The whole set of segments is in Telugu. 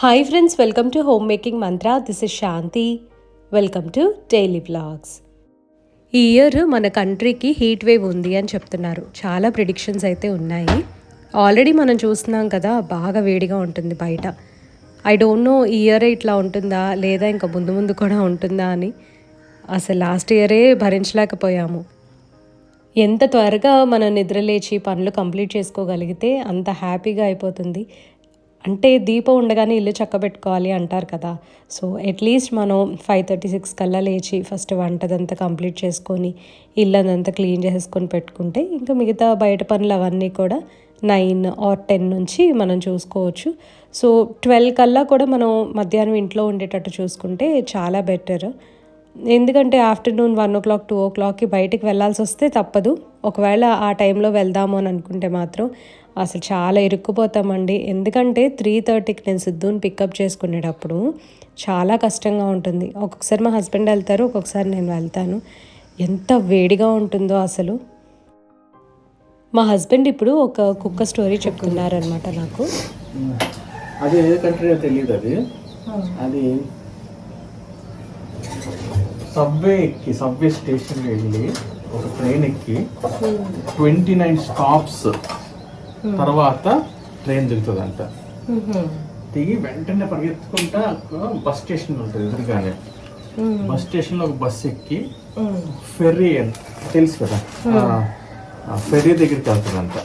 Hi friends welcome to home making mantra this is Shanthi welcome to daily vlogs ఈ ఇయర్ మన కంట్రీకి హీట్ వేవ్ ఉంది అని చెప్తున్నారు. చాలా ప్రిడిక్షన్స్ అయితే ఉన్నాయి. ఆల్రెడీ మనం చూస్తున్నాం కదా బాగా వేడిగా ఉంటుంది బయట. ఐ డోంట్ నో ఈ ఇయర్ ఇట్లా ఉంటుందా లేదా ఇంకా ముందు ముందు కూడా ఉంటుందా అని. అసలు లాస్ట్ ఇయరే భరించలేకపోయాము. ఎంత త్వరగా మనం నిద్రలేచి పనులు కంప్లీట్ చేసుకోగలిగితే అంత హ్యాపీగా అయిపోతుంది. అంటే దీపం ఉండగానే ఇల్లు చక్కబెట్టుకోవాలి అంటారు కదా. సో అట్లీస్ట్ మనం ఫైవ్ థర్టీ సిక్స్ కల్లా లేచి ఫస్ట్ వంటదంతా కంప్లీట్ చేసుకొని ఇల్లు అదంతా క్లీన్ చేసుకొని పెట్టుకుంటే ఇంకా మిగతా బయట పనులు అవన్నీ కూడా నైన్ ఆర్ టెన్ నుంచి మనం చూసుకోవచ్చు. సో ట్వెల్వ్ కల్లా కూడా మనం మధ్యాహ్నం ఇంట్లో ఉండేటట్టు చూసుకుంటే చాలా బెటర్ ఎందుకంటే afternoon one o'clock two ఓ క్లాక్కి బయటికి వెళ్ళాల్సి వస్తే తప్పదు. ఒకవేళ ఆ టైంలో వెళ్దాము అని అనుకుంటే మాత్రం అసలు చాలా ఇరుక్కుపోతామండి. ఎందుకంటే త్రీ థర్టీకి నేను సిద్ధుని పికప్ చేసుకునేటప్పుడు చాలా కష్టంగా ఉంటుంది. ఒక్కొక్కసారి మా హస్బెండ్ వెళ్తారు ఒక్కొక్కసారి నేను వెళ్తాను. ఎంత వేడిగా ఉంటుందో అసలు. మా హస్బెండ్ ఇప్పుడు ఒక కుక్క స్టోరీ చెప్తున్నారనమాట నాకు. అది ఏ కంట్రీ తెలియదు అది. అది సబ్వే ఎక్కి సబ్వే స్టేషన్ వెళ్ళి ఒక ట్రైన్ ఎక్కి ట్వంటీ నైన్ స్టాప్స్ తర్వాత ట్రైన్ దిగుతుందంట. దిగి వెంటనే పరిగెత్తుకుంటా బస్ స్టేషన్ ఉంటుంది ఎదురుగానే. బస్ స్టేషన్లో ఒక బస్ ఎక్కి ఫెర్రీ అని తెలుసు కదా? ఫెర్రీ దగ్గరికి వెళ్తుందంట.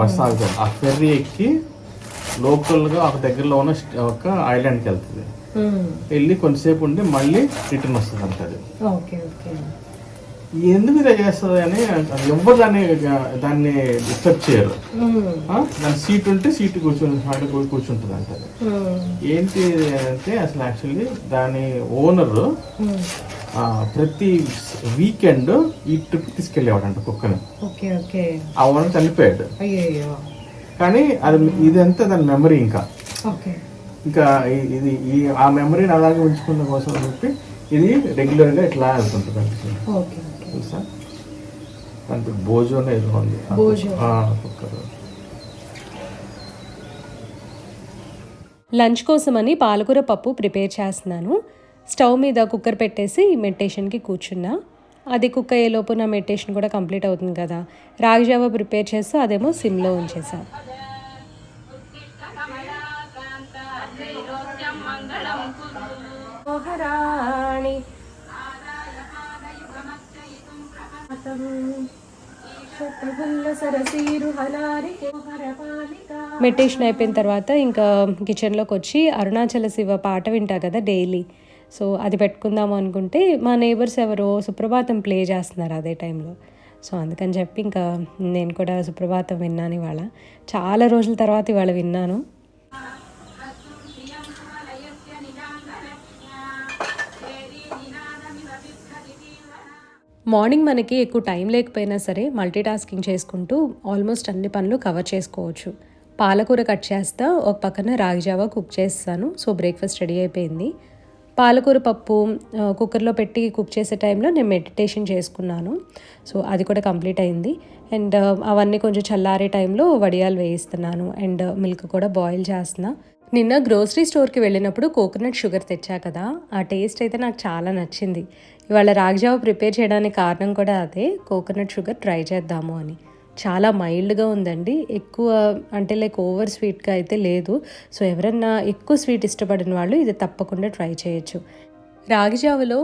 బస్ ఆగుతుంది. ఆ ఫెర్రీ ఎక్కి లోకల్గా ఒక దగ్గరలో ఉన్న ఒక ఐలాండ్కి వెళ్తుంది. వెళ్ళి కొంతసేపు ఉండి మళ్ళీ రిటర్న్ వస్తుంది అంట అది. Okay okay. ఎందుకు ఇలా చేస్తుంది అని ఎవరు దాన్ని దాన్ని డిస్టర్బ్ చేయరు. ఆ? దాని సీట్ ఉంటే సీట్ కూర్చొని కూ- కూర్చుంటుంది అంట అది. ఏంటి అంటే అసలు యాక్చువల్లీ దాని ఓనర్ ప్రతి వీకెండ్ ఈ ట్రిప్ తీసుకెళ్ళేవాడంట కుక్కని. Okay okay. ఆ ఓనర్ చనిపోయాడు. కానీ అది ఇదంతా దాని మెమరీ ఇంకా. ఓకే. ఇంకా ఇది ఈ ఆ మెమరీని అలాగే ఉంచుకున్న కోసం చెప్పి ఇది రెగ్యులర్గా ఇట్లా వెళ్తుంటుంది తెలుసా? అంటే భోజో అని ఏదో ఉంది. కుక్క- లంచ్ కోసమని పాలకూర పప్పు ప్రిపేర్ చేస్తున్నాను. స్టవ్ మీద కుక్కర్ పెట్టేసి మెడిటేషన్కి కూర్చున్నా. అది కుక్ అయ్యేలోపు నా మెడిటేషన్ కూడా కంప్లీట్ అవుతుంది కదా. రాగి జావా ప్రిపేర్ చేస్తూ అదేమో సిమ్లో ఉంచేసా మెడిటేషన్ అయిపోయిన తర్వాత ఇంకా కిచెన్లోకి వచ్చి అరుణాచల శివ పాట వింటా కదా డైలీ సో అది పెట్టుకుందాము అనుకుంటే మా నేబర్స్ ఎవరో సుప్రభాతం ప్లే చేస్తున్నారు అదే టైంలో సో అందుకని చెప్పి ఇంకా నేను కూడా సుప్రభాతం విన్నాను ఇవాళ. చాలా రోజుల తర్వాత ఇవాళ విన్నాను. మార్నింగ్ మనకి ఎక్కువ టైం లేకపోయినా సరే మల్టీ టాస్కింగ్ చేసుకుంటూ ఆల్మోస్ట్ అన్ని పనులు కవర్ చేసుకోవచ్చు. పాలకూర కట్ చేస్తా ఒక పక్కన రాగి జావా కుక్ చేస్తాను. సో బ్రేక్ఫాస్ట్ రెడీ అయిపోయింది. పాలకూర పప్పు కుక్కర్లో పెట్టి కుక్ చేసే టైంలో నేను మెడిటేషన్ చేసుకున్నాను. సో అది కూడా కంప్లీట్ అయింది. అండ్ అవన్నీ కొంచెం చల్లారే టైంలో వడియాలు వేయిస్తున్నాను. అండ్ మిల్క్ కూడా బాయిల్ చేస్తున్నా. నిన్న గ్రోసరీ స్టోర్కి వెళ్ళినప్పుడు కోకోనట్ షుగర్ తెచ్చా కదా? ఆ టేస్ట్ అయితే నాకు చాలా నచ్చింది. ఇవాళ రాగిజావ ప్రిపేర్ చేయడానికి కారణం కూడా అదే. కోకోనట్ షుగర్ ట్రై చేద్దాము అని. చాలా మైల్డ్గా ఉందండి. ఎక్కువ అంటే లైక్ ఓవర్ స్వీట్గా అయితే లేదు. సో ఎవరన్నా ఎక్కువ స్వీట్ ఇష్టపడిన వాళ్ళు ఇది తప్పకుండా ట్రై చేయొచ్చు. రాగి జావలో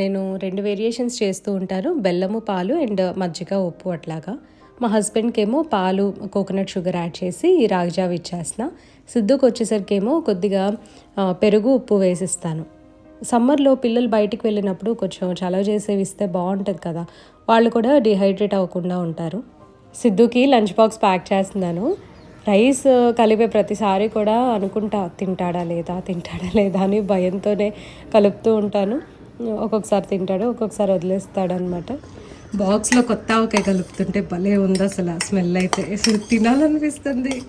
నేను రెండు వేరియేషన్స్ చేస్తూ ఉంటాను. బెల్లము పాలు అండ్ మజ్జిగ ఉప్పు అట్లాగా. మా హస్బెండ్కి ఏమో పాలు కోకోనట్ షుగర్ యాడ్ చేసి ఈ రాగి జావ ఇచ్చేసిన సిద్ధుకు వచ్చేసరికేమో కొద్దిగా పెరుగు ఉప్పు వేసిస్తాను. సమ్మర్లో పిల్లలు బయటికి వెళ్ళినప్పుడు కొంచెం చలవ చేసేవి ఇస్తే బాగుంటుంది కదా. వాళ్ళు కూడా డిహైడ్రేట్ అవ్వకుండా ఉంటారు. సిద్ధుకి లంచ్ బాక్స్ ప్యాక్ చేస్తున్నాను. రైస్ కలిపే ప్రతిసారి కూడా అనుకుంటా తింటాడా లేదా తింటాడా లేదా అని భయంతోనే కలుపుతూ ఉంటాను. ఒక్కొక్కసారి తింటాడు ఒక్కొక్కసారి వదిలేస్తాడు అనమాట బాక్స్లో కొత్త ఆవకాయ కలుపుతుంటే భలే ఉంది అసలు ఆ స్మెల్ అయితే. అసలు తినాలనిపిస్తుంది.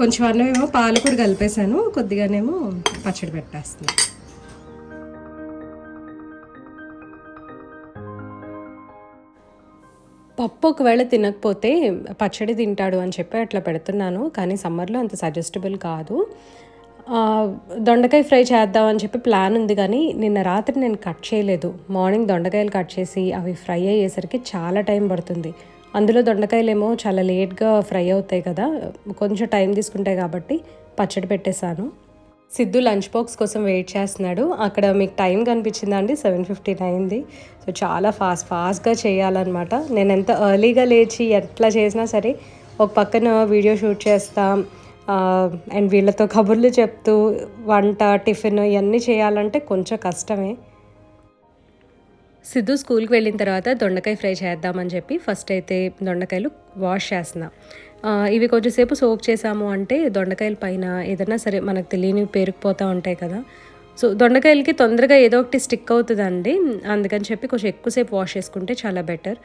కొంచెం అన్నమేమో పాలు కూడా కలిపేశాను కొద్దిగానేమో పచ్చడి పెట్టేస్తున్నాను పప్పు ఒకవేళ తినకపోతే పచ్చడి తింటాడు అని చెప్పి అట్లా పెడుతున్నాను కానీ సమ్మర్లో అంత సజెస్టబుల్ కాదు. దొండకాయ ఫ్రై చేద్దామని చెప్పి ప్లాన్ ఉంది కానీ నిన్న రాత్రి నేను కట్ చేయలేదు. మార్నింగ్ దొండకాయలు కట్ చేసి అవి ఫ్రై అయ్యేసరికి చాలా టైం పడుతుంది. అందులో దొండకాయలేమో చాలా లేట్గా ఫ్రై అవుతాయి కదా. కొంచెం టైం తీసుకుంటాయి కాబట్టి పచ్చడి పెట్టేశాను. సిద్ధు లంచ్ బాక్స్ కోసం వెయిట్ చేస్తున్నాడు. అక్కడ మీకు టైం కనిపించిందా అండి? సెవెన్ ఫిఫ్టీన్ అయింది సో చాలా ఫాస్ట్ ఫాస్ట్గా చేయాలన్నమాట. నేను ఎంత ఎర్లీగా లేచి ఎట్లా చేసినా సరే ఒక పక్కన వీడియో షూట్ చేస్తాం. అండ్ వీళ్ళతో కబుర్లు చెప్తూ వంట టిఫిన్ ఇవన్నీ చేయాలంటే కొంచెం కష్టమే. సిద్ధు స్కూల్కి వెళ్ళిన తర్వాత దొండకాయ ఫ్రై చేద్దామని చెప్పి ఫస్ట్ అయితే దొండకాయలు వాష్ చేస్తున్నా. ఇవి కొంచెంసేపు సోక్ చేసాము అంటే దొండకాయల పైన ఏదైనా సరే మనకు తెలియని పేరుకుపోతూ ఉంటాయి కదా. సో దొండకాయలకి తొందరగా ఏదో ఒకటి స్టిక్ అవుతుందండి. అందుకని చెప్పి కొంచెం ఎక్కువసేపు వాష్ చేసుకుంటే చాలా బెటర్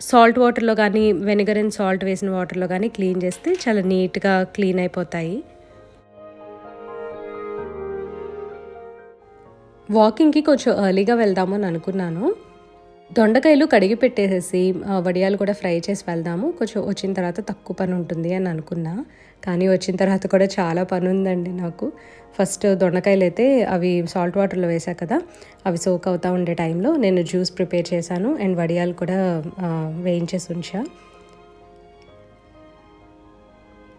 సాల్ట్ వాటర్లో కానీ వెనిగర్ అండ్ సాల్ట్ వేసిన వాటర్లో కానీ క్లీన్ చేస్తే చాలా నీట్గా క్లీన్ అయిపోతాయి. వాకింగ్కి కొంచెం ఎర్లీగా వెళ్దాము అని అనుకున్నాను. దొండకాయలు కడిగి పెట్టేసేసి వడియాలు కూడా ఫ్రై చేసి వెళ్దాము. కొంచెం వచ్చిన తర్వాత తక్కువ పని ఉంటుంది అని అనుకున్నా. కానీ వచ్చిన తర్వాత కూడా చాలా పని ఉందండి నాకు. ఫస్ట్ దొండకాయలు అయితే అవి సాల్ట్ వాటర్లో వేసా కదా అవి సోక్ అవుతూ ఉండే టైంలో నేను జ్యూస్ ప్రిపేర్ చేశాను. అండ్ వడియాలు కూడా వేయించేసి ఉంచా.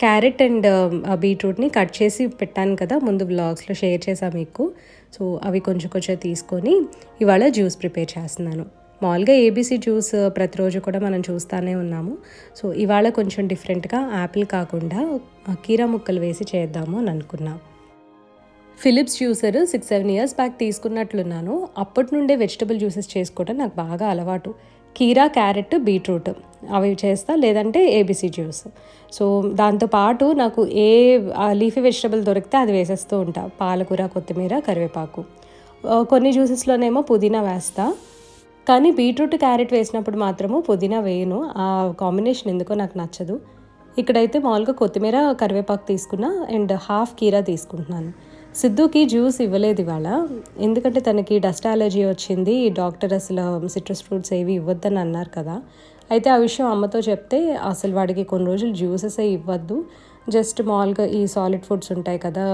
క్యారెట్ అండ్ um, బీట్రూట్ని కట్ చేసి పెట్టాను కదా ముందు బ్లాగ్స్లో షేర్ చేశాను మీకు. సో అవి కొంచెం కొంచెం తీసుకొని ఇవాళ జ్యూస్ ప్రిపేర్ చేస్తున్నాను. మామూలుగా ఏబీసీ జ్యూస్ uh, ప్రతిరోజు కూడా మనం చూస్తూనే ఉన్నాము. సో ఇవాళ కొంచెం డిఫరెంట్గా యాపిల్ కాకుండా కీరా ముక్కలు వేసి చేద్దాము అని అనుకున్నా. Philips juicer six seven years back తీసుకున్నట్లున్నాను. అప్పటి నుండే వెజిటబుల్ జ్యూసెస్ చేసుకోవడం నాకు బాగా అలవాటు. కీరా క్యారెట్ బీట్రూట్ అవి చేస్తా లేదంటే ఏబీసీ జ్యూస్. సో దాంతోపాటు నాకు ఏ లీఫీ వెజిటబుల్ దొరికితే అది వేసేస్తూ ఉంటా. పాలకూర కొత్తిమీర కరివేపాకు. కొన్ని జ్యూసెస్లోనేమో పుదీనా వేస్తా. కానీ బీట్రూట్ క్యారెట్ వేసినప్పుడు మాత్రము పుదీనా వేయను. ఆ కాంబినేషన్ ఎందుకో నాకు నచ్చదు. ఇక్కడైతే మామూలుగా కొత్తిమీర కరివేపాకు తీసుకున్నా అండ్ హాఫ్ కీరా తీసుకుంటున్నాను. సిద్ధుకి జ్యూస్ ఇవ్వలేదు ఇవాళ. ఎందుకంటే తనకి డస్ట్ అలర్జీ వచ్చింది డాక్టర్ అసలు సిట్రస్ ఫ్రూట్స్ ఏవి ఇవ్వద్దని అన్నారు కదా. అయితే ఆ విషయం అమ్మతో చెప్తే అసలు వాడికి కొన్ని రోజులు జ్యూసెస్ ఇవ్వద్దు. జస్ట్ మామూలుగా ఈ సాలిడ్ ఫుడ్స్ ఉంటాయి కదా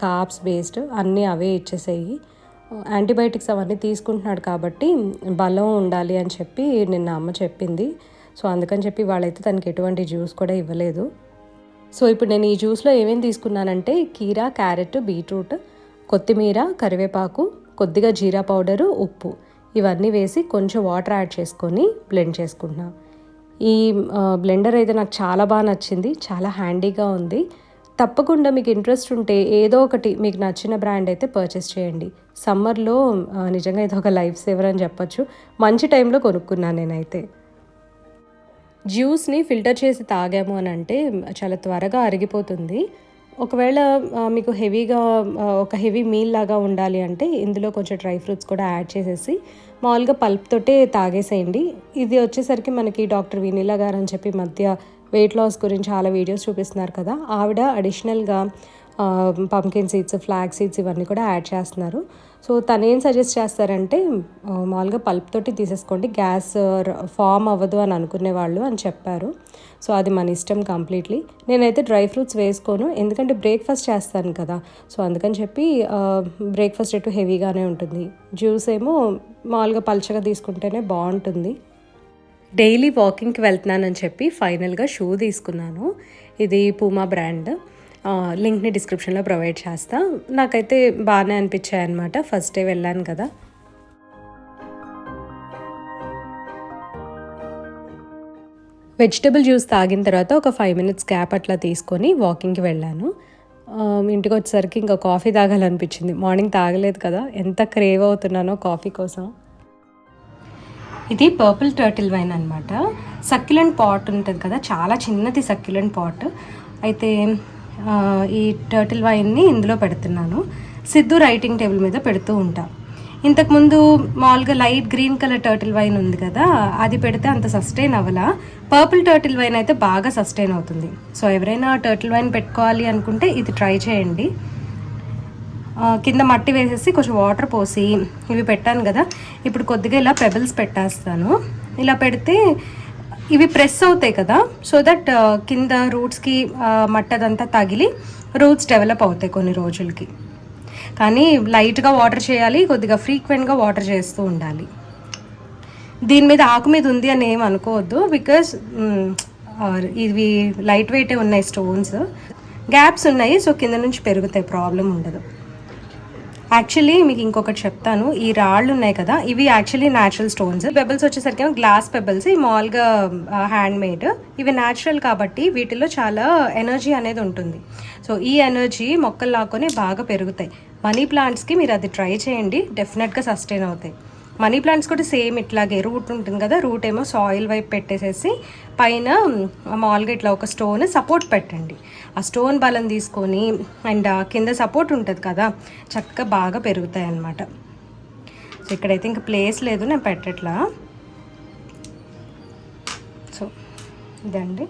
కాప్స్ బేస్డ్ అన్నీ అవే ఇచ్చేసేయి. యాంటీబయాటిక్స్ అవన్నీ తీసుకుంటున్నాడు కాబట్టి బలం ఉండాలి అని చెప్పి నిన్న అమ్మ చెప్పింది. సో అందుకని చెప్పి వాళ్ళైతే తనకి ఎటువంటి జ్యూస్ కూడా ఇవ్వలేదు. సో ఇప్పుడు నేను ఈ జ్యూస్లో ఏమేమి తీసుకున్నానంటే కీరా క్యారెట్ బీట్రూట్ కొత్తిమీర కరివేపాకు కొద్దిగా జీరా పౌడరు ఉప్పు. ఇవన్నీ వేసి కొంచెం వాటర్ యాడ్ చేసుకొని బ్లెండ్ చేసుకుంటున్నా. ఈ బ్లెండర్ అయితే నాకు చాలా బాగా నచ్చింది చాలా హ్యాండీగా ఉంది. తప్పకుండా మీకు ఇంట్రెస్ట్ ఉంటే ఏదో ఒకటి మీకు నచ్చిన బ్రాండ్ అయితే పర్చేస్ చేయండి. సమ్మర్లో నిజంగా ఇది ఒక లైఫ్ సేవర్ అని చెప్పొచ్చు. మంచి టైంలో కొనుక్కున్నాను నేనైతే. జ్యూస్ని ఫిల్టర్ చేసి తాగాము అని అంటే చాలా త్వరగా అరిగిపోతుంది. ఒకవేళ మీకు హెవీగా ఒక హెవీ మీల్ లాగా ఉండాలి అంటే ఇందులో కొంచెం డ్రై ఫ్రూట్స్ కూడా యాడ్ చేసేసి మామూలుగా పల్ప్ తోటే తాగేసేయండి. ఇది వచ్చేసరికి మనకి డాక్టర్ వినీలా గారు అని చెప్పి మధ్య వెయిట్ లాస్ గురించి చాలా వీడియోస్ చూపిస్తున్నారు కదా. ఆవిడ అడిషనల్గా పంకిన్ సీడ్స్ ఫ్లాగ్ సీడ్స్ ఇవన్నీ కూడా యాడ్ చేస్తున్నారు. సో తను ఏం సజెస్ట్ చేస్తారంటే మామూలుగా పల్ప్ తోటి తీసేసుకోండి గ్యాస్ ఫామ్ అవ్వదు అని అనుకునే వాళ్ళు అని చెప్పారు. సో అది మన ఇష్టం కంప్లీట్లీ. నేనైతే డ్రై ఫ్రూట్స్ వేసుకోను ఎందుకంటే బ్రేక్ఫాస్ట్ చేస్తాను కదా. సో అందుకని చెప్పి బ్రేక్ఫాస్ట్ ఎటు హెవీగానే ఉంటుంది. జ్యూస్ ఏమో మామూలుగా పల్చగా తీసుకుంటేనే బాగుంటుంది. డైలీ వాకింగ్కి వెళ్తున్నానని చెప్పి ఫైనల్గా షూ తీసుకున్నాను. ఇది పూమా బ్రాండ్. లింక్ని డిస్క్రిప్షన్లో ప్రొవైడ్ చేస్తా. నాకైతే బాగానే అనిపించాయి అనమాట ఫస్ట్ డే వెళ్ళాను కదా. వెజిటబుల్ జ్యూస్ తాగిన తర్వాత ఒక ఫైవ్ మినిట్స్ గ్యాప్ అట్లా తీసుకొని వాకింగ్కి వెళ్ళాను. ఇంటికి వచ్చేసరికి ఇంకా కాఫీ తాగాలనిపించింది. మార్నింగ్ తాగలేదు కదా. ఎంత క్రేవ్ అవుతున్నానో కాఫీ కోసం. ఇది పర్పుల్ టర్టిల్ వైన్ అనమాట సక్యులెంట్ పాట్ ఉంటుంది కదా. చాలా చిన్నది సక్యులెంట్ పాట్. అయితే ఈ టర్టిల్ వైన్ని ఇందులో పెడుతున్నాను. సిద్ధు రైటింగ్ టేబుల్ మీద పెడుతూ ఉంటా. ఇంతకుముందు మామూలుగా light green colour turtle vine ఉంది కదా అది పెడితే అంత సస్టైన్ అవ్వలా. పర్పుల్ టర్టిల్ వైన్ అయితే బాగా సస్టైన్ అవుతుంది. సో ఎవరైనా టర్టిల్ వైన్ పెట్టుకోవాలి అనుకుంటే ఇది ట్రై చేయండి. కింద మట్టి వేసేసి కొంచెం వాటర్ పోసి ఇవి పెట్టాను కదా. ఇప్పుడు కొద్దిగా ఇలా పెబుల్స్ పెట్టేస్తాను. ఇలా పెడితే ఇవి ప్రెస్ అవుతాయి కదా సో దట్ uh, కింద రూట్స్కి uh, మట్టదంతా తగిలి రూట్స్ డెవలప్ అవుతాయి కొన్ని రోజులకి. కానీ లైట్గా వాటర్ చేయాలి కొద్దిగా ఫ్రీక్వెంట్గా వాటర్ చేస్తూ ఉండాలి. దీని మీద ఆకు మీద ఉంది అని ఏం అనుకోవద్దు బికాస్ mm, uh, ఇవి లైట్ వెయిటే ఉన్నాయి స్టోన్స్ గ్యాప్స్ ఉన్నాయి సో కింద నుంచి పెరుగుతాయి ప్రాబ్లం ఉండదు. యాక్చువల్లీ మీకు ఇంకొకటి చెప్తాను. ఈ రాళ్ళు ఉన్నాయి కదా ఇవి యాక్చువల్లీ న్యాచురల్ స్టోన్స్ పెబల్స్ వచ్చేసరికి గ్లాస్ పెబల్స్ ఈ మామూలుగా హ్యాండ్ మేడ్ ఇవి న్యాచురల్ కాబట్టి వీటిలో చాలా ఎనర్జీ అనేది ఉంటుంది. సో ఈ ఎనర్జీ మొక్కలు లాక్కొని బాగా పెరుగుతాయి. మనీ ప్లాంట్స్కి మీరు అది ట్రై చేయండి. డెఫినెట్గా సస్టైన్ అవుతాయి. మనీ ప్లాంట్స్ కూడా సేమ్ ఇట్లాగే రూట్ ఉంటుంది కదా రూట్ ఏమో సాయిల్ వైపు పెట్టేసేసి పైన మామూలుగా ఇట్లా ఒక స్టోన్ సపోర్ట్ పెట్టండి. ఆ స్టోన్ బలం తీసుకొని అండ్ ఆ కింద సపోర్ట్ ఉంటుంది కదా చక్కగా బాగా పెరుగుతాయి అన్నమాట. సో ఇక్కడైతే ఇంకా ప్లేస్ లేదు నేను పెట్టట్లా. సో ఇదండి.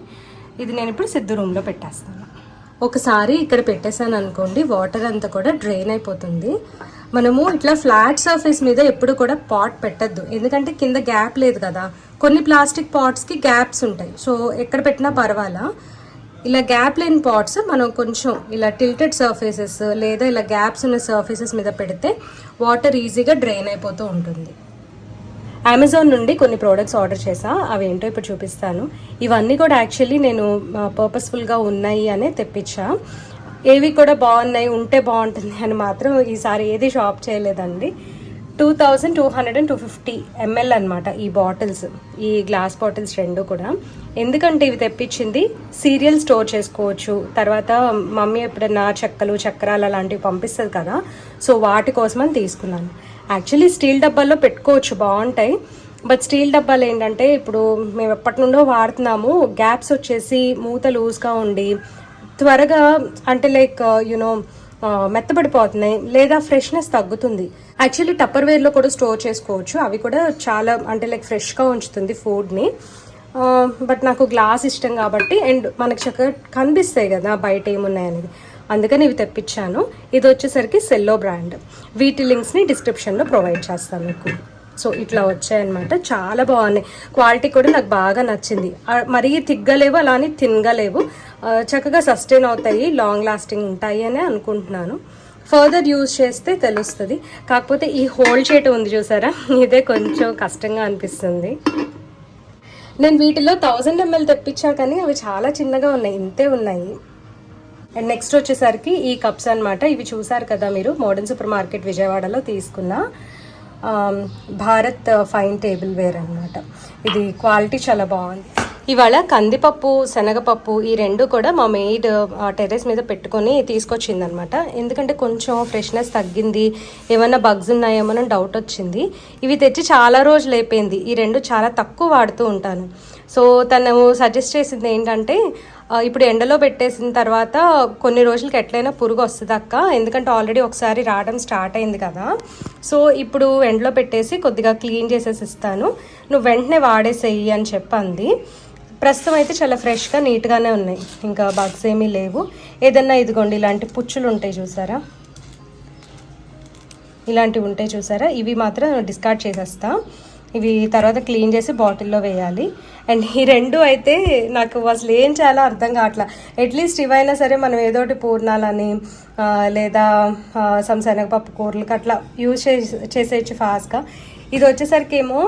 ఇది నేను ఇప్పుడు సిద్ధు రూమ్లో పెట్టేస్తాను. ఒకసారి ఇక్కడ పెట్టేశాను అనుకోండి వాటర్ అంతా కూడా డ్రైన్ అయిపోతుంది. మనము ఇట్లా ఫ్లాట్ సర్ఫేస్ మీద ఎప్పుడు కూడా పాట్ పెట్టద్దు. ఎందుకంటే కింద గ్యాప్ లేదు కదా. కొన్ని ప్లాస్టిక్ పాట్స్కి గ్యాప్స్ ఉంటాయి. సో ఎక్కడ పెట్టినా పర్వాలా. ఇలా గ్యాప్ లేని పాట్స్ మనం కొంచెం ఇలా టిల్టెడ్ సర్ఫేసెస్ లేదా ఇలా గ్యాప్స్ ఉన్న సర్ఫేసెస్ మీద పెడితే వాటర్ ఈజీగా డ్రైన్ అయిపోతూ ఉంటుంది. అమెజాన్ నుండి కొన్ని ప్రోడక్ట్స్ ఆర్డర్ చేసా అవి ఏంటో ఇప్పుడు చూపిస్తాను. ఇవన్నీ కూడా యాక్చువల్లీ నేను పర్పస్ఫుల్గా ఉన్నాయి అనే తెప్పించా. ఏవి కూడా బాగున్నాయి ఉంటే బాగుంటుంది అని మాత్రం ఈసారి ఏది షాప్ చేయలేదండి. Two thousand two hundred and two fifty ML అనమాట ఈ బాటిల్స్ ఈ గ్లాస్ బాటిల్స్ రెండు కూడా. ఎందుకంటే ఇవి తెప్పించింది సీరియల్ స్టోర్ చేసుకోవచ్చు తర్వాత మమ్మీ ఎప్పుడైనా చెక్కలు చక్రాలు అలాంటివి పంపిస్తుంది కదా సో వాటి కోసమని తీసుకున్నాను. యాక్చువల్లీ స్టీల్ డబ్బాల్లో పెట్టుకోవచ్చు బాగుంటాయి. బట్ స్టీల్ డబ్బాలు ఏంటంటే ఇప్పుడు మేము ఎప్పటి నుండో వాడుతున్నాము గ్యాప్స్ వచ్చేసి మూత లూజ్గా ఉండి త్వరగా అంటే లైక్ uh, యునో uh, మెత్తబడిపోతున్నాయి లేదా ఫ్రెష్నెస్ తగ్గుతుంది. యాక్చువల్లీ టప్పర్ వేర్లో కూడా స్టోర్ చేసుకోవచ్చు. అవి కూడా చాలా అంటే లైక్ ఫ్రెష్గా ఉంచుతుంది ఫుడ్ని బట్ uh, నాకు గ్లాస్ ఇష్టం కాబట్టి అండ్ మనకి చక్కగా కనిపిస్తాయి కదా బయట ఏమున్నాయనేది. అందుకని ఇవి తెప్పించాను. ఇది వచ్చేసరికి సెల్లో బ్రాండ్ వీటి లింక్స్ని డిస్క్రిప్షన్లో ప్రొవైడ్ చేస్తాను మీకు. సో ఇట్లా వచ్చాయన్నమాట. చాలా బాగున్నాయి. క్వాలిటీ కూడా నాకు బాగా నచ్చింది. మరీ తిగ్గలేవు అలా అని తినగలేవు చక్కగా సస్టైన్ అవుతాయి లాంగ్ లాస్టింగ్ ఉంటాయి అని అనుకుంటున్నాను. ఫర్దర్ యూజ్ చేస్తే తెలుస్తుంది. కాకపోతే ఈ హోల్డ్ చేయటం ఉంది చూసారా? ఇదే కొంచెం కష్టంగా అనిపిస్తుంది. నేను వీటిలో థౌజండ్ ఎంఎల్ తెప్పించా కానీ అవి చాలా చిన్నగా ఉన్నాయి ఇంతే ఉన్నాయి. అండ్ నెక్స్ట్ వచ్చేసరికి ఈ కప్స్ అన్నమాట. ఇవి చూసారు కదా మీరు మోడర్న్ సూపర్ మార్కెట్ విజయవాడలో తీసుకున్న భారత్ ఫైన్ టేబుల్ వేర్ అన్నమాట. ఇది క్వాలిటీ చాలా బాగుంది. ఇవాళ కందిపప్పు శనగపప్పు ఈ రెండు కూడా మా మెయిడ్ టెర్రస్ uh, మీద పెట్టుకొని తీసుకొచ్చిందనమాట ఎందుకంటే కొంచెం ఫ్రెష్నెస్ తగ్గింది ఏమైనా బగ్స్ ఉన్నాయేమో డౌట్ వచ్చింది. ఇవి తెచ్చి చాలా రోజులు అయిపోయింది. ఈ రెండు చాలా తక్కువ వాడుతూ ఉంటాను. సో తను సజెస్ట్ చేసింది ఏంటంటే ఇప్పుడు ఎండలో పెట్టేసిన తర్వాత కొన్ని రోజులకి ఎట్లయినా పురుగు వస్తుంది అక్క. ఎందుకంటే ఆల్రెడీ ఒకసారి రావడం స్టార్ట్ అయింది కదా. సో ఇప్పుడు ఎండలో పెట్టేసి కొద్దిగా క్లీన్ చేసేసి ఇస్తాను. నువ్వు వెంటనే వాడేసేయి అని చెప్పంది. ప్రస్తుతం అయితే చాలా ఫ్రెష్గా నీట్గానే ఉన్నాయి. ఇంకా బగ్స్ ఏమీ లేవు. ఏదన్నా ఇదిగోండి ఇలాంటి పుచ్చులు ఉంటాయి చూసారా? ఇలాంటివి ఉంటాయి చూసారా? ఇవి మాత్రం డిస్కార్డ్ చేసేస్తాను ఇవి తర్వాత క్లీన్ చేసి బాటిల్లో వేయాలి. అండ్ ఈ రెండు అయితే నాకు అసలు ఏం చేయాలో అర్థం కావట్లా. అట్లీస్ట్ ఇవైనా సరే మనం ఏదోటి పూర్ణాలని లేదా సమ్ శనగపప్పు కూరలకి అట్లా యూజ్ చేసి చేసేయచ్చు ఫాస్ట్గా ఇది వచ్చేసరికి ఏమో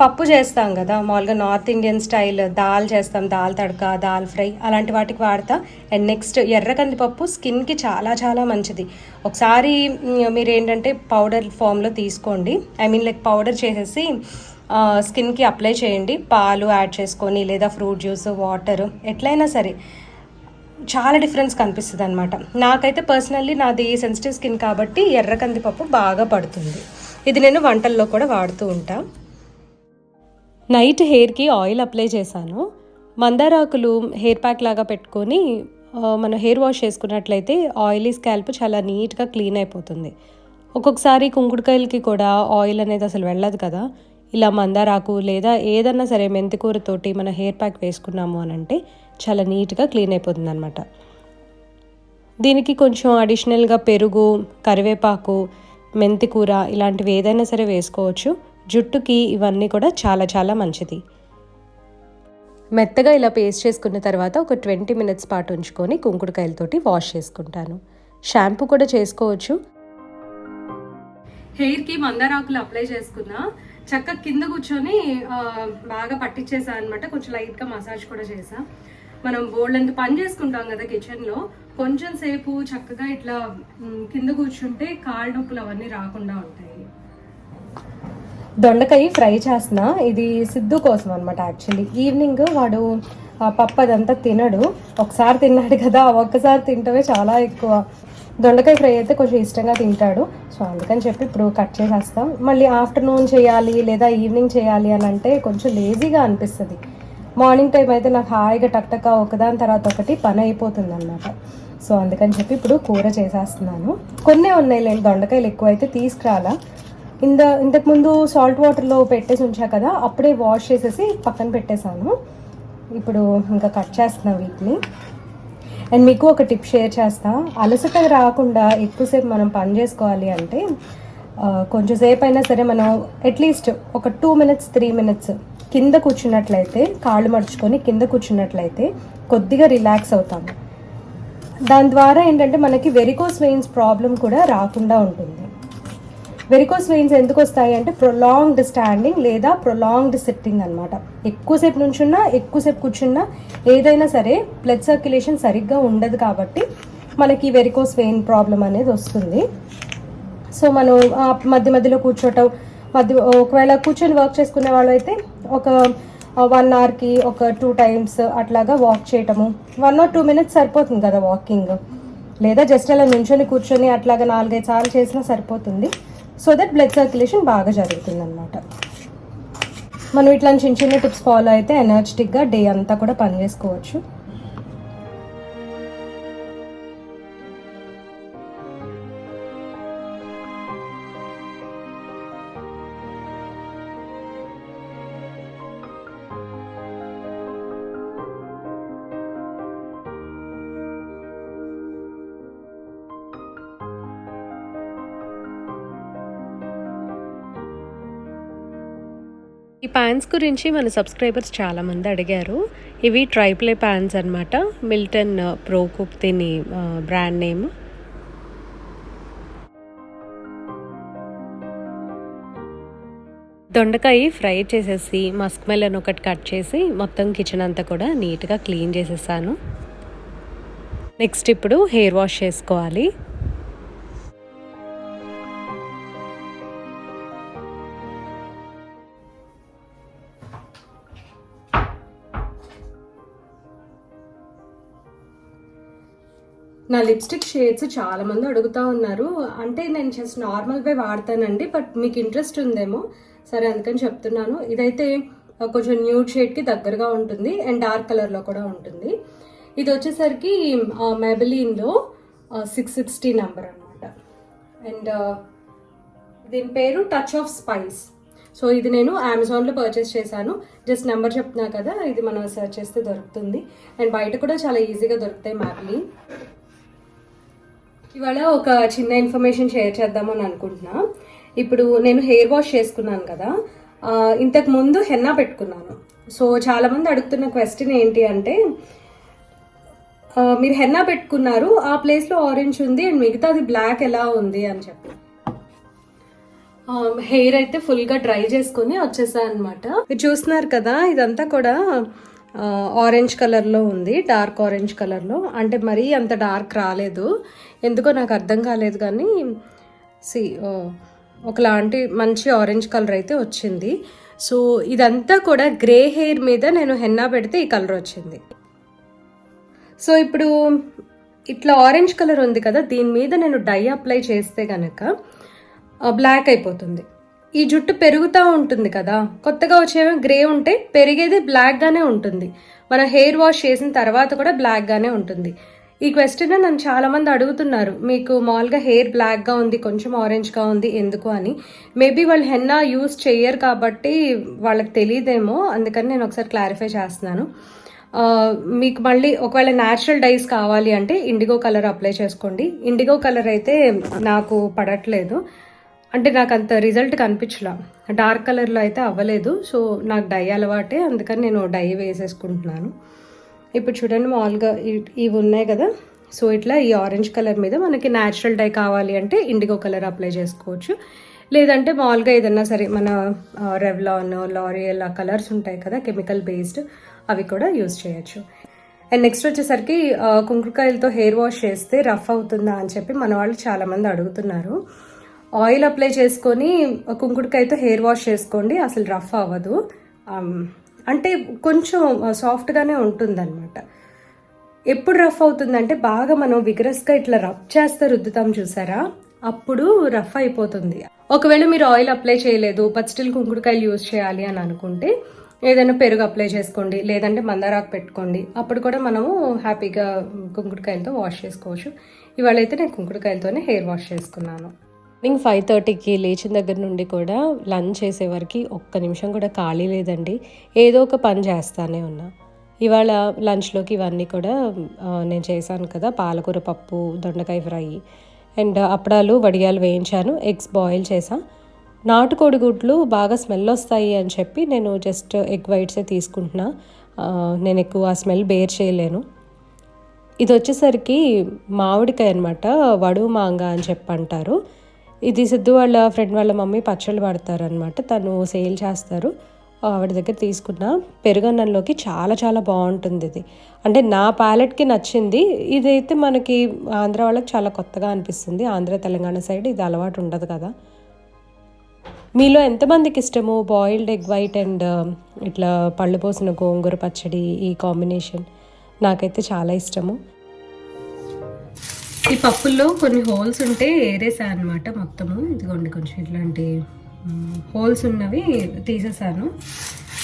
పప్పు చేస్తాం కదా మామూలుగా నార్త్ ఇండియన్ స్టైల్ దాల్ చేస్తాం దాల్ తడక దాల్ ఫ్రై అలాంటి వాటికి వాడతా. అండ్ నెక్స్ట్ ఎర్ర కందిపప్పు స్కిన్కి చాలా చాలా మంచిది. ఒకసారి మీరు ఏంటంటే పౌడర్ ఫామ్లో తీసుకోండి. ఐ మీన్ లైక్ పౌడర్ చేసేసి స్కిన్కి అప్లై చేయండి. పాలు యాడ్ చేసుకొని లేదా ఫ్రూట్ జ్యూస్ వాటర్ ఎట్లయినా సరే చాలా డిఫరెన్స్ కనిపిస్తుంది అనమాట నాకైతే పర్సనల్లీ నాది సెన్సిటివ్ స్కిన్ కాబట్టి ఎర్ర కందిపప్పు బాగా పడుతుంది. ఇది నేను వంటల్లో కూడా వాడుతూ ఉంటా. నైట్ హెయిర్కి ఆయిల్ అప్లై చేశాను. మందారాకులు హెయిర్ ప్యాక్ లాగా పెట్టుకొని మనం హెయిర్ వాష్ చేసుకున్నట్లయితే ఆయిలీ స్కాల్ప్ చాలా నీట్గా క్లీన్ అయిపోతుంది. ఒక్కొక్కసారి కుంకుడుకాయలకి కూడా ఆయిల్ అనేది అసలు వెళ్ళదు కదా. ఇలా మందారాకు లేదా ఏదన్నా సరే మెంతికూరతోటి మన హెయిర్ ప్యాక్ వేసుకున్నాము అని అంటే చాలా నీట్గా క్లీన్ అయిపోతుంది అనమాట దీనికి కొంచెం అడిషనల్గా పెరుగు కరివేపాకు మెంతి కూర ఇలాంటివి ఏదైనా సరే వేసుకోవచ్చు. జుట్టుకి ఇవన్నీ కూడా చాలా చాలా మంచిది. మెత్తగా ఇలా పేస్ట్ చేసుకున్న తర్వాత ఒక ట్వంటీ మినిట్స్ పాటు ఉంచుకొని కుంకుడుకాయలతోటి వాష్ చేసుకుంటాను. షాంపూ కూడా చేసుకోవచ్చు. హెయిర్కి మందారాకులు అప్లై చేసుకున్నా. చక్కగా కింద కూర్చొని బాగా పట్టించేసా అనమాట కొంచెం లైట్గా మసాజ్ కూడా చేసా. మనం బోల్డ్ పని చేసుకుంటాం కదా కిచెన్లో కొంచెం సేపు చక్కగా ఇట్లా కింద కూర్చుంటే కాళ్ళ నొప్పులు అవన్నీ రాకుండా ఉంటాయి. దొండకాయ ఫ్రై చేసిన ఇది సిద్ధు కోసం అనమాట యాక్చువల్లీ ఈవినింగ్ వాడు పప్పు అదంతా తినడు. ఒకసారి తిన్నాడు కదా ఒక్కసారి తింటమే చాలా ఎక్కువ. దొండకాయ ఫ్రై అయితే కొంచెం ఇష్టంగా తింటాడు. సో అందుకని చెప్పి ఇప్పుడు కట్ చేసేస్తాం. మళ్ళీ ఆఫ్టర్నూన్ చేయాలి లేదా ఈవినింగ్ చేయాలి అని అంటే కొంచెం లేజీగా అనిపిస్తుంది. మార్నింగ్ టైం అయితే నాకు హాయిగా టక్టక్క ఒకదాని తర్వాత ఒకటి పని అయిపోతుంది అనమాట సో అందుకని చెప్పి ఇప్పుడు కూర చేసేస్తున్నాను. కొన్నే ఉన్నాయి లేండి దొండకాయలు ఎక్కువ అయితే తీసుకురాలా. ఇంత ఇంతకు ముందు సాల్ట్ వాటర్లో పెట్టేసి ఉంచా కదా అప్పుడే వాష్ చేసేసి పక్కన పెట్టేశాను. ఇప్పుడు ఇంకా కట్ చేస్తున్నా వీటిని. అండ్ మీకు ఒక టిప్ షేర్ చేస్తా. అలసట రాకుండా ఎక్కువసేపు మనం పని చేసుకోవాలి అంటే కొంచెం సేపు అయినా సరే మనం అట్లీస్ట్ ఒక టూ మినిట్స్ త్రీ మినిట్స్ కింద కూర్చున్నట్లయితే కాళ్ళు మడుచుకొని కింద కూర్చున్నట్లయితే కొద్దిగా రిలాక్స్ అవుతాము. దాని ద్వారా ఏంటంటే మనకి వెరికోస్ వెయిన్స్ ప్రాబ్లం కూడా రాకుండా ఉంటుంది. వెరికోస్ వెయిన్స్ ఎందుకు వస్తాయి అంటే ప్రొలాంగ్డ్ స్టాండింగ్ లేదా ప్రొలాంగ్డ్ సిట్టింగ్ అనమాట ఎక్కువసేపు నుంచున్నా ఎక్కువసేపు కూర్చున్నా ఏదైనా సరే బ్లడ్ సర్క్యులేషన్ సరిగ్గా ఉండదు కాబట్టి మనకి వెరికోస్ వెయిన్ ప్రాబ్లం అనేది వస్తుంది. సో మనం మధ్య మధ్యలో కూర్చోటం మధ్య ఒకవేళ కూర్చొని వర్క్ చేసుకునే వాళ్ళు అయితే ఒక వన్ అవర్కి ఒక టూ టైమ్స్ అట్లాగా వాక్ చేయటము. వన్ ఆర్ టూ మినిట్స్ సరిపోతుంది కదా వాకింగ్ లేదా జస్ట్ అలా నుంచొని కూర్చొని అట్లాగా నాలుగైదు సార్లు చేసినా సరిపోతుంది. సో దట్ బ్లడ్ సర్క్యులేషన్ బాగా జరుగుతుంది అనమాట మనం ఇట్లా చిన్న చిన్న టిప్స్ ఫాలో అయితే ఎనర్జెటిక్గా డే అంతా కూడా పని ఈ ప్యాన్స్ గురించి మన సబ్స్క్రైబర్స్ చాలామంది అడిగారు. ఇవి ట్రైప్లే ప్యాన్స్ అనమాట మిల్టన్ uh, ప్రో కుక్ దీని uh, బ్రాండ్ నేమ్. దొండకాయ ఫ్రై చేసేసి మస్క్ మెలన్ ఒకటి కట్ చేసి మొత్తం కిచెన్ అంతా కూడా నీట్గా క్లీన్ చేసేసాను. నెక్స్ట్ ఇప్పుడు హెయిర్ వాష్ చేసుకోవాలి. నా లిప్స్టిక్ షేడ్స్ చాలా మంది అడుగుతా ఉన్నారు. అంటే నేను జస్ట్ నార్మల్వే వాడతానండి బట్ మీకు ఇంట్రెస్ట్ ఉందేమో సరే అందుకని చెప్తున్నాను. ఇదైతే కొంచెం న్యూడ్ షేడ్కి దగ్గరగా ఉంటుంది అండ్ డార్క్ కలర్లో కూడా ఉంటుంది. ఇది వచ్చేసరికి మెబిలీన్లో సిక్స్ సిక్స్టీ నెంబర్ అనమాట అండ్ దీని పేరు టచ్ ఆఫ్ స్పైస్ సో ఇది నేను అమెజాన్లో పర్చేస్ చేశాను. జస్ట్ నెంబర్ చెప్తున్నా కదా ఇది మనం సెర్చ్ చేస్తే దొరుకుతుంది. అండ్ బయట కూడా చాలా ఈజీగా దొరుకుతాయి మ్యాప్లీ ఇవాళ ఒక చిన్న ఇన్ఫర్మేషన్ షేర్ చేద్దాము అని అనుకుంటున్నా. ఇప్పుడు నేను హెయిర్ వాష్ చేసుకున్నాను కదా. ఇంతకు ముందు హెన్నా పెట్టుకున్నాను. సో చాలా మంది అడుగుతున్న క్వశ్చన్ ఏంటి అంటే మీరు హెన్నా పెట్టుకున్నారు ఆ ప్లేస్లో ఆరెంజ్ ఉంది అండ్ మిగతాది బ్లాక్ ఎలా ఉంది అని చెప్పి. హెయిర్ అయితే ఫుల్గా డ్రై చేసుకొని వచ్చేసా అనమాట చూస్తున్నారు కదా ఇదంతా కూడా ఆరెంజ్ కలర్లో ఉంది డార్క్ ఆరెంజ్ కలర్లో. అంటే మరీ అంత డార్క్ రాలేదు. ఎందుకో నాకు అర్థం కాలేదు కానీ సి ఒకలాంటి మంచి ఆరెంజ్ కలర్ అయితే వచ్చింది. సో ఇదంతా కూడా గ్రే హెయిర్ మీద నేను హెన్నా పెడితే ఈ కలర్ వచ్చింది. సో ఇప్పుడు ఇట్లా ఆరెంజ్ కలర్ ఉంది కదా దీని మీద నేను డై అప్లై చేస్తే కనుక బ్లాక్ అయిపోతుంది. ఈ జుట్టు పెరుగుతూ ఉంటుంది కదా. కొత్తగా వచ్చేవి గ్రే ఉంటే పెరిగేది బ్లాక్గానే ఉంటుంది. మన హెయిర్ వాష్ చేసిన తర్వాత కూడా బ్లాక్గానే ఉంటుంది. ఈ క్వశ్చన్ నన్ను చాలామంది అడుగుతున్నారు. మీకు మామూలుగా హెయిర్ బ్లాక్గా ఉంది కొంచెం ఆరెంజ్గా ఉంది ఎందుకు అని. మేబీ వాళ్ళు హెన్నా యూస్ చేయరు కాబట్టి వాళ్ళకి తెలియదేమో అందుకని నేను ఒకసారి క్లారిఫై చేస్తున్నాను. మీకు మళ్ళీ ఒకవేళ న్యాచురల్ డైస్ కావాలి అంటే ఇండిగో కలర్ అప్లై చేసుకోండి. ఇండిగో కలర్ అయితే నాకు పడట్లేదు. అంటే నాకు అంత రిజల్ట్ కనిపించలా డార్క్ కలర్లో అయితే అవ్వలేదు. సో నాకు డై అలవాటే. అందుకని నేను డై వేసేసుకుంటున్నాను. ఇప్పుడు చూడండి మామూలుగా ఇవి ఉన్నాయి కదా. సో ఇట్లా ఈ ఆరెంజ్ కలర్ మీద మనకి న్యాచురల్ డై కావాలి అంటే ఇండిగో కలర్ అప్లై చేసుకోవచ్చు. లేదంటే మామూలుగా ఏదన్నా సరే మన రెవ్లాన్ లారియల్ ఆ కలర్స్ ఉంటాయి కదా కెమికల్ బేస్డ్ అవి కూడా యూజ్ చేయొచ్చు. అండ్ నెక్స్ట్ వచ్చేసరికి కుంకుడుకాయలతో హెయిర్ వాష్ చేస్తే రఫ్ అవుతుందా అని చెప్పి మన వాళ్ళు చాలామంది అడుగుతున్నారు. ఆయిల్ అప్లై చేసుకొని కుంకుడుకాయతో హెయిర్ వాష్ చేసుకోండి. అసలు రఫ్ అవ్వదు. అంటే కొంచెం సాఫ్ట్గానే ఉంటుందన్నమాట. ఎప్పుడు రఫ్ అవుతుందంటే బాగా మనం విగరస్గా ఇట్లా రఫ్ చేస్తే రుద్దుతాం చూసారా? అప్పుడు రఫ్ అయిపోతుంది. ఒకవేళ మీరు ఆయిల్ అప్లై చేయలేదు బట్ స్టిల్ కుంకుడుకాయలు యూజ్ చేయాలి అని అనుకుంటే ఏదైనా పెరుగు అప్లై చేసుకోండి. లేదంటే మందారాకు పెట్టుకోండి. అప్పుడు కూడా మనము హ్యాపీగా కుంకుడుకాయలతో వాష్ చేసుకోవచ్చు. ఇవాళ అయితే నేను కుంకుడుకాయలతోనే హెయిర్ వాష్ చేసుకున్నాను. మార్నింగ్ ఫైవ్ థర్టీకి లేచిన దగ్గర నుండి కూడా లంచ్ చేసేవరకు ఒక్క నిమిషం కూడా ఖాళీ లేదండి. ఏదో ఒక పని చేస్తానే ఉన్నా. ఇవాళ లంచ్లోకి ఇవన్నీ కూడా నేను చేశాను కదా పాలకూర పప్పు దొండకాయ ఫ్రై. అండ్ అప్పడాలు వడియాలు వేయించాను ఎగ్స్ బాయిల్ చేసా నాటుకోడి గుడ్లు బాగా స్మెల్ వస్తాయి అని చెప్పి నేను జస్ట్ ఎగ్ వైట్సే తీసుకుంటున్నా. నేను ఎక్కువ ఆ స్మెల్ బేర్ చేయలేను. ఇది వచ్చేసరికి మామిడికాయ అనమాట వడు మాంగ అని చెప్పి అంటారు ఇది సిద్ధు వాళ్ళ ఫ్రెండ్ వాళ్ళ మమ్మీ పచ్చళ్ళు పడతారనమాట తను సేల్ చేస్తారు. ఆవిడ దగ్గర తీసుకున్న పెరుగన్నంలోకి చాలా చాలా బాగుంటుంది ఇది. అంటే నా ప్యాలెట్కి నచ్చింది. ఇదైతే మనకి ఆంధ్ర వాళ్ళకి చాలా కొత్తగా అనిపిస్తుంది. ఆంధ్ర తెలంగాణ సైడ్ ఇది అలవాటు ఉండదు కదా. మీలో ఎంతమందికి ఇష్టము? బాయిల్డ్ ఎగ్ వైట్ అండ్ ఇట్లా పళ్ళు పోసిన గోంగూర పచ్చడి ఈ కాంబినేషన్ నాకైతే చాలా ఇష్టము. ఈ పప్పుల్లో కొన్ని హోల్స్ ఉంటే ఏరేసా అనమాట మొత్తము. ఇదిగోండి కొంచెం ఇట్లాంటి హోల్స్ ఉన్నవి తీసేసాను.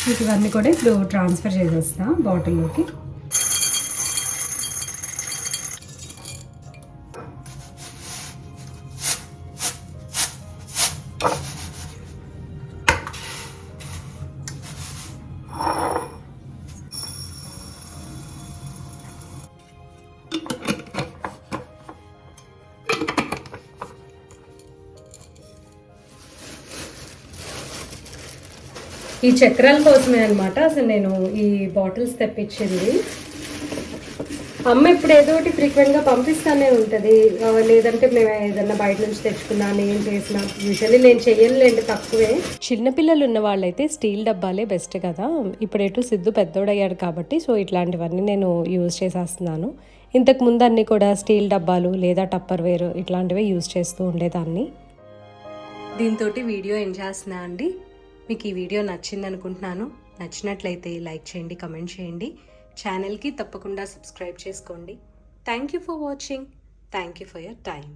మీకు ఇవన్నీ కూడా ఇప్పుడు ట్రాన్స్ఫర్ చేసేస్తా బాటిల్లోకి. ఈ చక్రాల కోసమే అనమాట అసలు నేను ఈ బాటిల్స్ తెప్పించింది. అమ్మ ఇప్పుడు ఏదో ఒకటి ఫ్రీక్వెంట్గా పంపిస్తానే ఉంటుంది. లేదంటే మేము ఏదన్నా బయట నుంచి తెచ్చుకున్నా నేను చేసిన యూజువల్లీ నేను చెయ్యనులేండి తక్కువే. చిన్నపిల్లలు ఉన్న వాళ్ళైతే స్టీల్ డబ్బాలే బెస్ట్ కదా. ఇప్పుడు ఎటు సిద్ధు పెద్దోడయ్యాడు కాబట్టి సో ఇట్లాంటివన్నీ నేను యూజ్ చేసేస్తున్నాను. ఇంతకు ముందు అన్నీ కూడా స్టీల్ డబ్బాలు లేదా టప్పర్ వేర్ ఇట్లాంటివే యూజ్ చేస్తూ ఉండేదాన్ని. దీంతో వీడియో ఎండ్ చేస్తున్నా అండి. మీకు ఈ వీడియో నచ్చింది అనుకుంటున్నాను. నచ్చినట్లయితే లైక్ చేయండి కమెంట్ చేయండి. ఛానల్కి తప్పకుండా సబ్స్క్రైబ్ చేసుకోండి. Thank you for watching thank you for your time